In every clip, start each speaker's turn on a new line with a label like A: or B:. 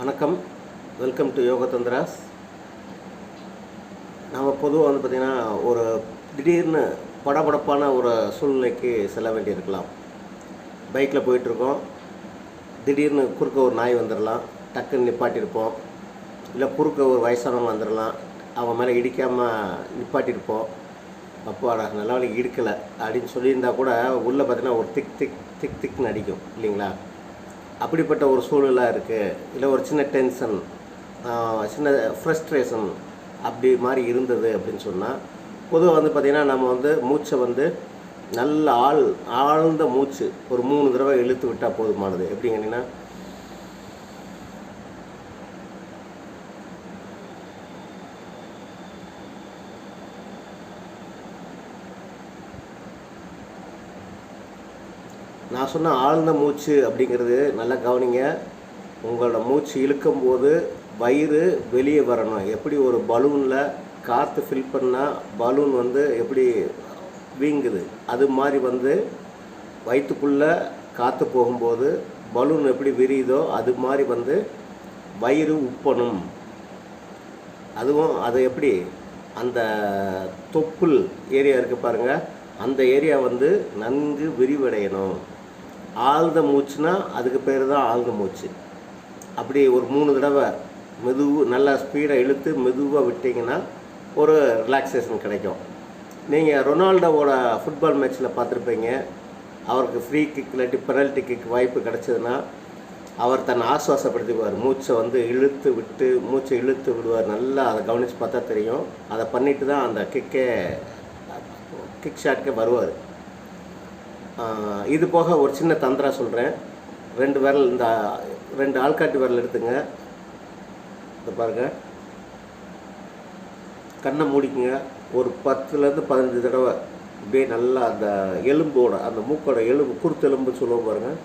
A: வணக்கம். Welcome to யோக தந்திராஸ் நம்ம பொதுவாக வந்து பார்த்திங்கன்னா ஒரு திடீர்னு படபடப்பான ஒரு சூழ்நிலைக்கு செல்ல வேண்டியிருக்கலாம். பைக்கில் போயிட்டுருக்கோம். திடீர்னு குறுக்க ஒரு நாய் வந்துடலாம் டக்குன்னு நிப்பாட்டியிருப்போம். இல்லை குறுக்க ஒரு வயசானவங்க வந்துடலாம் அவன் மேலே இடிக்காமல் நிப்பாட்டியிருப்போம். அப்பாடா நல்ல வேலைக்கு இடிக்கலை அப்படின்னு சொல்லியிருந்தா கூட உள்ளே பார்த்தீங்கன்னா ஒரு திக் திக் திக் திக்னு அடிக்கும். இல்லைங்களா? அப்படிப்பட்ட ஒரு சூழ்நிலை இருக்குது இல்லை ஒரு சின்ன டென்ஷன் சின்ன ஃப்ரஸ்ட்ரேஷன் அப்படி மாதிரி இருந்தது அப்படின்னு சொன்னால் பொதுவாக வந்து பார்த்திங்கன்னா நம்ம வந்து மூச்சை வந்து நல்ல ஆள் ஆழ்ந்த மூச்சு ஒரு மூணு தடவை இழுத்து விட்டால் போதுமானது. எப்படி கேட்டிங்கன்னா நான் சொன்ன ஆழ்ந்த மூச்சு அப்படிங்கிறது நல்லா கவனிங்க. உங்களோட மூச்சு இழுக்கும்போது வயிறு வெளியே வரணும். எப்படி ஒரு பலூனில் காற்று ஃபில் பண்ணால் பலூன் வந்து எப்படி வீங்குது? அது மாதிரி வந்து வயிற்றுக்குள்ளே காற்று போகும்போது பலூன் எப்படி விரியுதோ அது மாதிரி வந்து வயிறு உப்பணும். அதுவும் அது எப்படி அந்த தொப்புள் ஏரியா இருக்குது பாருங்கள் அந்த ஏரியா வந்து நன்கு விரிவடையணும். ஆழ்ந்த மூச்சுனா அதுக்கு பேர் தான் ஆழ்ந்த மூச்சு. அப்படி ஒரு மூணு தடவை மெது நல்லா ஸ்பீடாக இழுத்து மெதுவாக விட்டிங்கன்னா ஒரு ரிலாக்ஸேஷன் கிடைக்கும். நீங்கள் ரொனால்டோவோட ஃபுட்பால் மேட்ச்சில் பார்த்துருப்பீங்க. அவருக்கு ஃப்ரீ கிக் இல்லாட்டி பெனல்ட்டி கிக் வாய்ப்பு கிடச்சதுன்னா அவர் தன்னை ஆசுவாசப்படுத்திக்குவார். மூச்சை வந்து இழுத்து விட்டு மூச்சை இழுத்து விடுவார். நல்லா அதை கவனித்து பார்த்தா தெரியும். அதை பண்ணிட்டு தான் அந்த கிக்கே கிக் ஷாட்கே வருவார். இது போக ஒரு சின்ன தந்திரா சொல்கிறேன் ரெண்டு விரல் இந்த ரெண்டு ஆள்காட்டி விரல் எடுத்துங்க. இதை பாருங்க. கண்ணை மூடிக்குங்க. ஒரு பத்துலேருந்து பதினஞ்சு தடவை அப்படியே நல்லா அந்த எலும்போட அந்த மூக்கோட எலும்பு குருத்து சொல்லுவோம் பாருங்கள்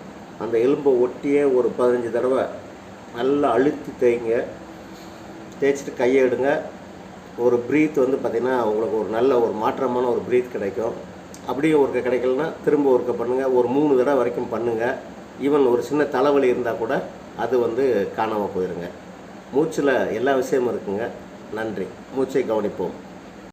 A: அந்த எலும்பை ஒட்டியே ஒரு பதினஞ்சு தடவை நல்லா அழுத்தி தேய்ங்க. தேய்ச்சிட்டு கையை எடுங்க. ஒரு ப்ரீத் வந்து பார்த்திங்கன்னா உங்களுக்கு ஒரு நல்ல ஒரு மாற்றமான ஒரு ப்ரீத் கிடைக்கும். அப்படியே ஒருக்க கிடைக்கலன்னா திரும்ப ஒருக்க பண்ணுங்கள் ஒரு மூணு தடவை வரைக்கும் பண்ணுங்கள் ஈவன் ஒரு சின்ன தலைவலி இருந்தால் கூட அது வந்து காணாமல் போயிருங்க. மூச்சில் எல்லா விஷயமும் இருக்குங்க. நன்றி. மூச்சை கவனிப்போம்.